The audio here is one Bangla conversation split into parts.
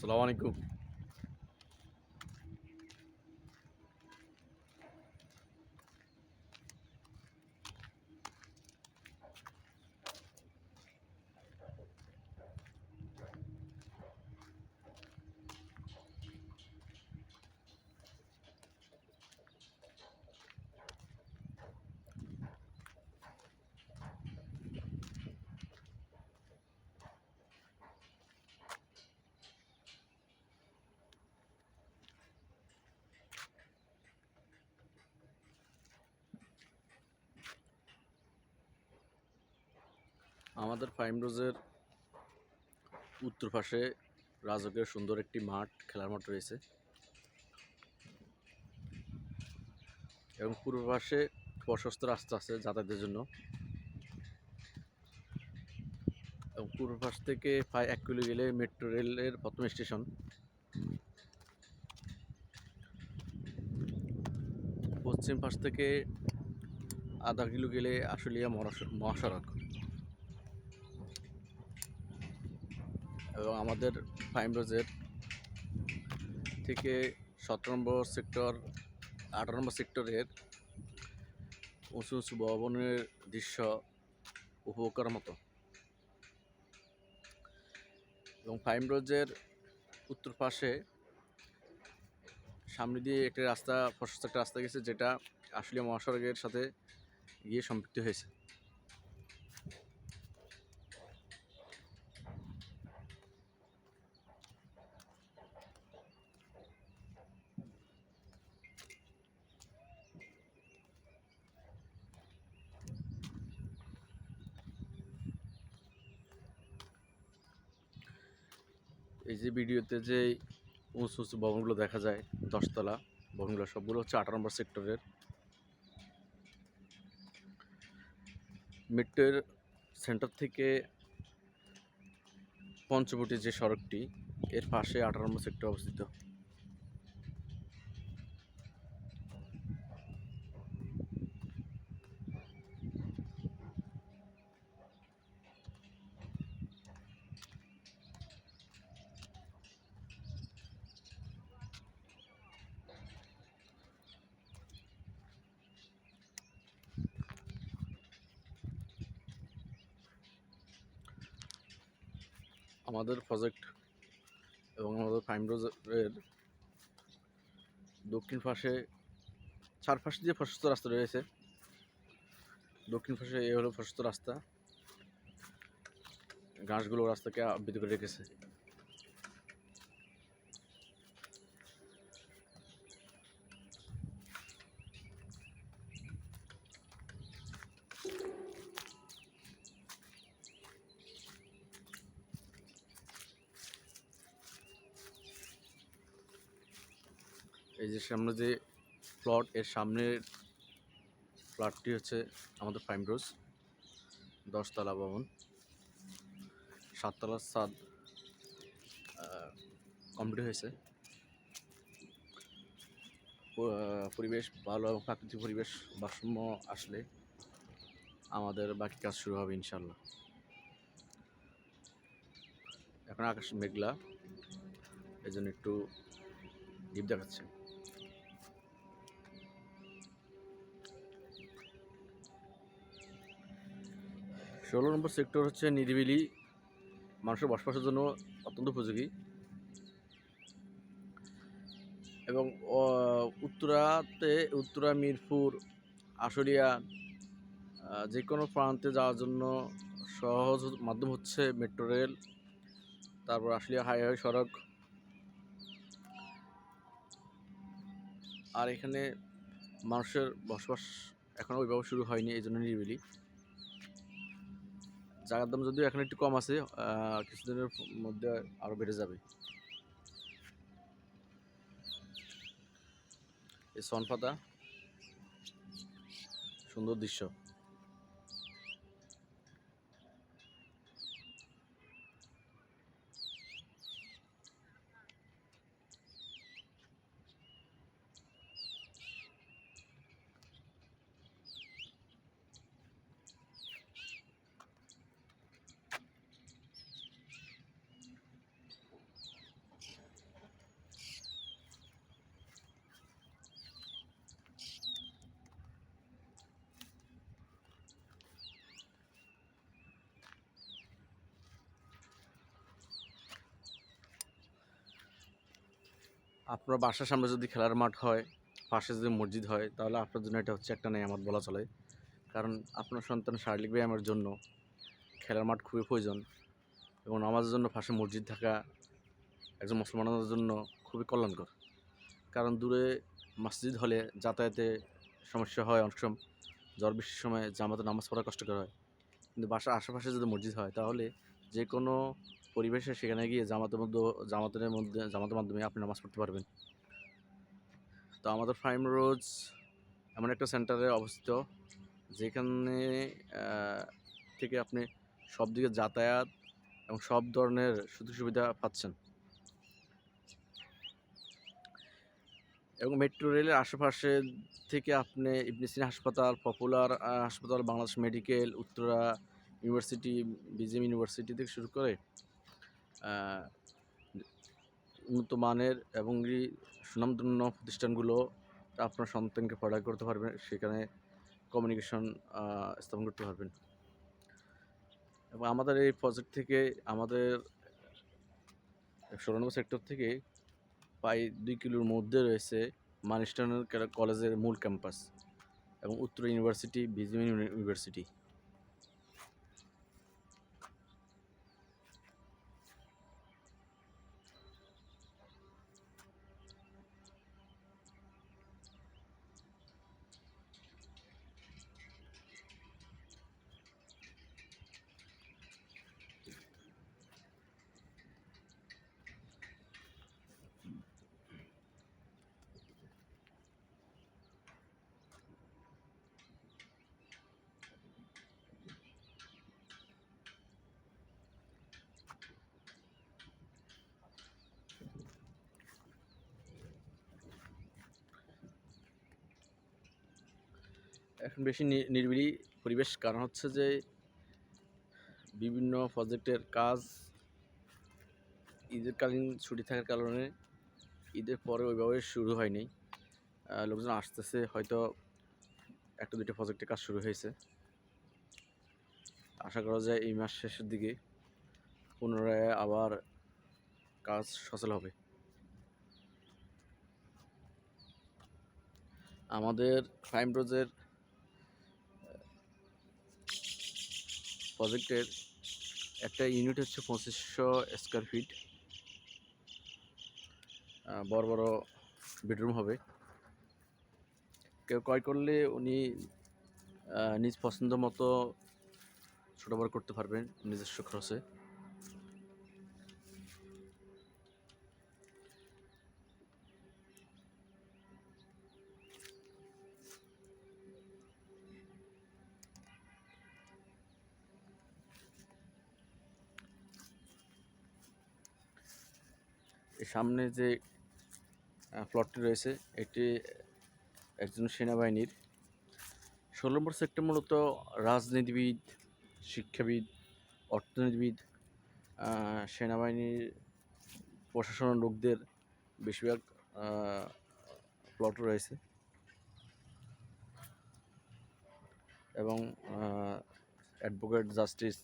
আসসালামু আলাইকুম। আমাদের ফাইম রোজের উত্তর পাশে রাজকের সুন্দর একটি মাঠ, খেলার মাঠ রয়েছে। এবং পূর্ব পাশে প্রশস্ত রাস্তা আছে যাতায়াতের জন্য। এবং পূর্ব পাশ থেকে প্রায় এক কিলো গেলে মেট্রো রেলের প্রথম স্টেশন। পশ্চিম পাশ থেকে আধা কিলো গেলে আশুলিয়া মহাসড়ক। এবং আমাদের ফাইম রোজের থেকে সতেরো নম্বর সেক্টর আঠারো নম্বর সেক্টরের উঁচু উঁচু ভবনের দৃশ্য উপভোগ করার মতো। এবং ফাইম রোজের উত্তর পাশে সামনে দিয়ে একটি রাস্তা, প্রশস্ত একটা রাস্তা গেছে যেটা আসলে মহাসড়কের সাথে গিয়ে সম্পৃক্ত হয়েছে। এই যে ভিডিওতে যে উঁচু উঁচু ভবনগুলো দেখা যায়, দশতলা, ভবনগুলো সবগুলো হচ্ছে আঠারো নম্বর সেক্টরের। মেট্রোর সেন্টার থেকে পঞ্চবটি যে সড়কটি, এর পাশে আঠারো নম্বর সেক্টর অবস্থিত। আমাদের প্রজেক্ট এবং আমাদের ফাইম রোজের দক্ষিণ পাশে, চারপাশে যে প্রশস্ত রাস্তা রয়েছে, দক্ষিণ পাশে এ হলো প্রশস্ত রাস্তা। ঘাসগুলো রাস্তাকে আবৃত করে রেখেছে। এই যে সামনে যে প্লট এর সামনের প্লটটি হচ্ছে আমাদের ফাইম রোজ দশতলা ভবন। সাততলার ছাদ কমপ্লিট হয়েছে। পরিবেশ ভালো এবং প্রাকৃতিক পরিবেশ ভারসাম্য আসলে আমাদের বাকি কাজ শুরু হবে ইনশাল্লাহ এখন আকাশ মেঘলা এই জন্য একটু ডিপ দেখাচ্ছে। ষোলো নম্বর সেক্টর হচ্ছে নিরিবিলি। মানুষের বসবাসের জন্য অত্যন্ত উপযোগী। এবং উত্তরাতে, উত্তরা, মিরপুর, আশুলিয়া যে কোনো প্রান্তে যাওয়ার জন্য সহজ মাধ্যম হচ্ছে মেট্রো রেল, তারপর আশুলিয়া হাইওয়ে সড়ক। আর এখানে মানুষের বসবাস এখনও ওইভাবে শুরু হয়নি, এই জন্য নিরিবিলি। জায়গার দাম যদিও এখন একটু কম আছে কিছুদিনের মধ্যে আরও বেড়ে যাবে। এই সন পাতা সুন্দর দৃশ্য। আপনার বাসার সামনে যদি খেলার মাঠ হয়, পাশে যদি মসজিদ হয়, তাহলে আপনার জন্য এটা হচ্ছে একটা নেয়ামত বলা চলে। কারণ আপনার সন্তান শারীরিক ব্যায়ামের জন্য খেলার মাঠ খুবই প্রয়োজন এবং নামাজের জন্য পাশে মসজিদ থাকা একজন মুসলমানদের জন্য খুবই কল্যাণকর। কারণ দূরে মসজিদ হলে যাতায়াতে সমস্যা হয় অনেক সময় ঝড় বৃষ্টির সময় জামাতে নামাজ পড়া কষ্টকর হয়। কিন্তু বাসার আশেপাশে যদি মসজিদ হয়, তাহলে যে কোনো পরিবেশে সেখানে গিয়ে জামাতের মধ্যে জামাতের মধ্যে জামাতের মাধ্যমে আপনি নামাজ পড়তে পারবেন। তো আমাদের ফাইম রোজ এমন একটা সেন্টারে অবস্থিত, যেখানে থেকে আপনি সব দিকে যাতায়াত এবং সব ধরনের সুযোগ সুবিধা পাচ্ছেন। এবং মেট্রো রেলের আশেপাশে থেকে আপনি ইবনে সিনা হাসপাতাল, পপুলার হাসপাতাল, Bangladesh medical, Uttara university, BGM university থেকে শুরু করে উন্নত মানের এবং সুনামধন্য প্রতিষ্ঠানগুলো আপনার সন্তানকে পড়াই করতে পারবেন সেখানে কমিউনিকেশন স্থাপন করতে পারবেন। এবং আমাদের এই প্রজেক্ট থেকে আমাদের ষোলো সেক্টর থেকে প্রায় দুই কিলোর মধ্যে রয়েছে মানিস্টানের কলেজের মূল ক্যাম্পাস এবং উত্তর ইউনিভার্সিটি বিজিএম ইউনিভার্সিটি এখন বেশি নি- নিরিবিলি পরিবেশ। কারণ হচ্ছে যে, বিভিন্ন প্রজেক্টের কাজ ঈদের কালীন ছুটি থাকার কারণে ঈদের পরে ওইভাবে শুরু হয়নি। লোকজন আসতেছে, হয়তো একটা দুটো প্রজেক্টের কাজ শুরু হয়েছে। আশা করা যায় এই মাস শেষের দিকে পুনরায় আবার কাজ সচল হবে। আমাদের ক্রাইম রোজের প্রজেক্টের একটা ইউনিট হচ্ছে পঁচিশশো স্কোয়ার ফিট। বড় বড় বেডরুম হবে। কেউ ক্রয় করলে উনি নিজ পছন্দ মতো ছোটো বড় করতে পারবেন নিজস্ব খরচে। সামনে যে প্লটটি রয়েছে, এটি একজন সেনাবাহিনীর। ষোলো নম্বর সেক্টর মূলত রাজনীতিবিদ, শিক্ষাবিদ, অর্থনীতিবিদ সেনাবাহিনীর প্রশাসনের লোকদের বেশিরভাগ প্লট রয়েছে। এবং অ্যাডভোকেট জাস্টিস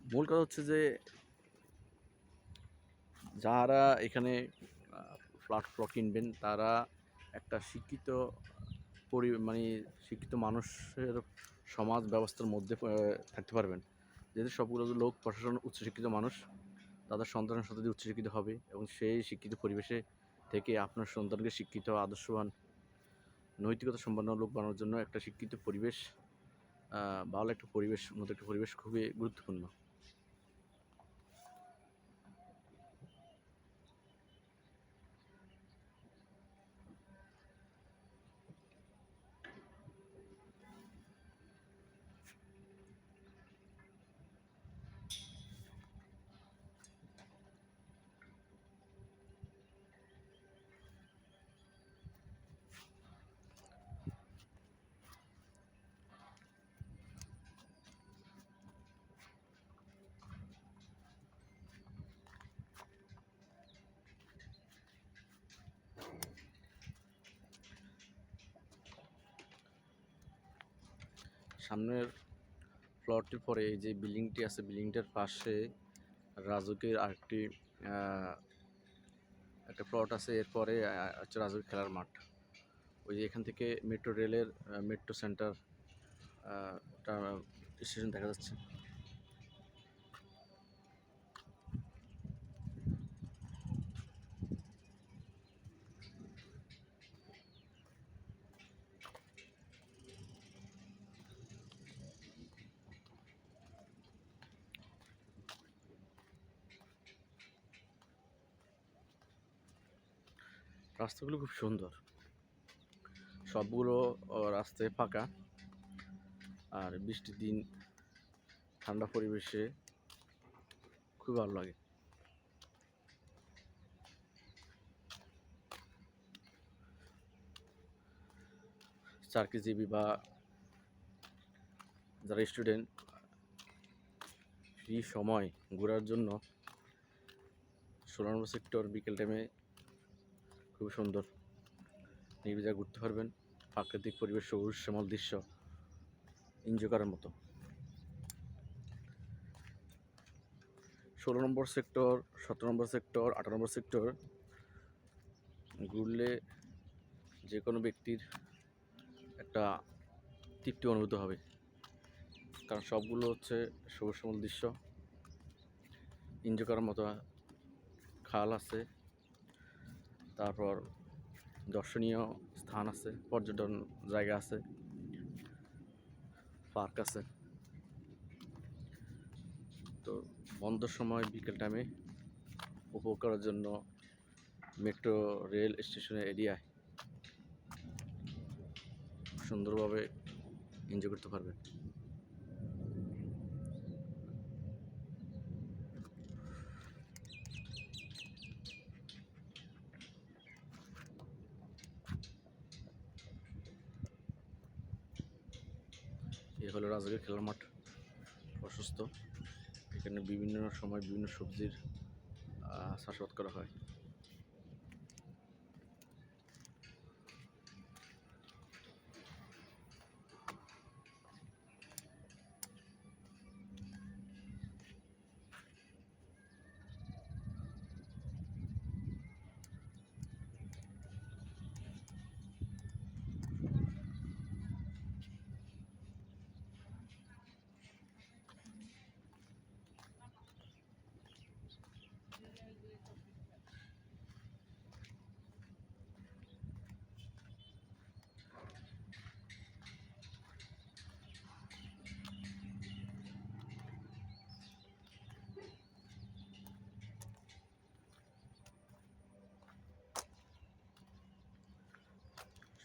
মূল কথা হচ্ছে যে যারা এখানে ফ্ল্যাট প্লট কিনবেন, তারা একটা শিক্ষিত পরি মানে শিক্ষিত মানুষের সমাজ ব্যবস্থার মধ্যে থাকতে পারবেন। যেহেতু সবগুলো লোক প্রশাসন উচ্চশিক্ষিত মানুষ, তাদের সন্তান সন্ততি উচ্চশিক্ষিত হবে এবং সেই শিক্ষিত পরিবেশে থেকে আপনার সন্তানকে শিক্ষিত, আদর্শবান, নৈতিকতা সম্পন্ন লোক বানানোর জন্য একটা শিক্ষিত পরিবেশ ভালো একটা পরিবেশ উন্নত একটা পরিবেশ খুবই গুরুত্বপূর্ণ। সামনের ফ্লোরটির পরে এই যে বিল্ডিংটি আছে, বিল্ডিংটার পাশে রাজুকের আরেকটি একটা প্লট আছে এরপরে হচ্ছে রাজুক খেলার মাঠ। ওই যে এখান থেকে মেট্রো রেলের মেট্রো সেন্টার স্টেশন দেখা যাচ্ছে। রাস্তাগুলো খুব সুন্দর। সবগুলো রাস্তায় ফাঁকা। আর বৃষ্টির দিন, ঠান্ডা পরিবেশে খুব ভালো লাগে। চাকরিজীবী বা যারা স্টুডেন্ট, ফ্রি সময় ঘোরার জন্য ষোলো নম্বর সেক্টর বিকেল টাইমে খুব সুন্দর। নির্বিজা ঘুরতে পারবেন। প্রাকৃতিক পরিবেশ, সবুজ, শ্যামল দৃশ্য। এনজয় করার মতো। ষোলো নম্বর সেক্টর সতেরো নম্বর সেক্টর আঠারো নম্বর সেক্টর ঘুরলে যে কোনো ব্যক্তির একটা তৃপ্তি অনুভূত হবে। কারণ সবগুলো হচ্ছে সবুজ, শ্যামল দৃশ্য। এনজয় করার মতো খাল আছে। তারপর দর্শনীয় স্থান আছে, পর্যটন জায়গা আছে, পার্ক আছে। তো বন্ধের সময় বিকেল টাইমে উপভোগ করার জন্য মেট্রো রেল স্টেশনের এরিয়ায় সুন্দরভাবে এনজয় করতে পারবেন হলো খেলার মাঠ অসুস্থ। এখানে বিভিন্ন সময় বিভিন্ন সবজির চাষাবাদ করা হয়।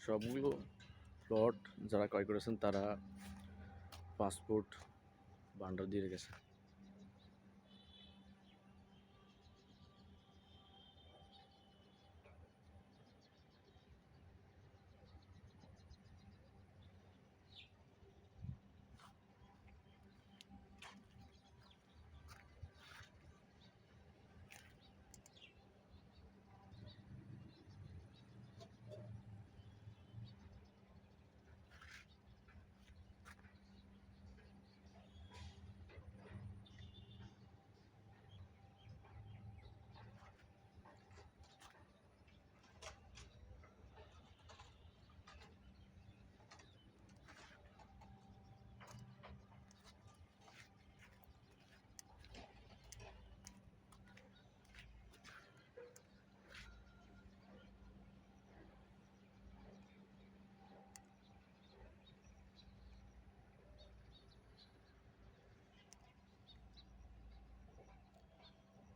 সবগুলো প্লট যারা ক্রয় করেছেন তারা পাসপোর্ট বান্ডার দিয়ে রেখেছে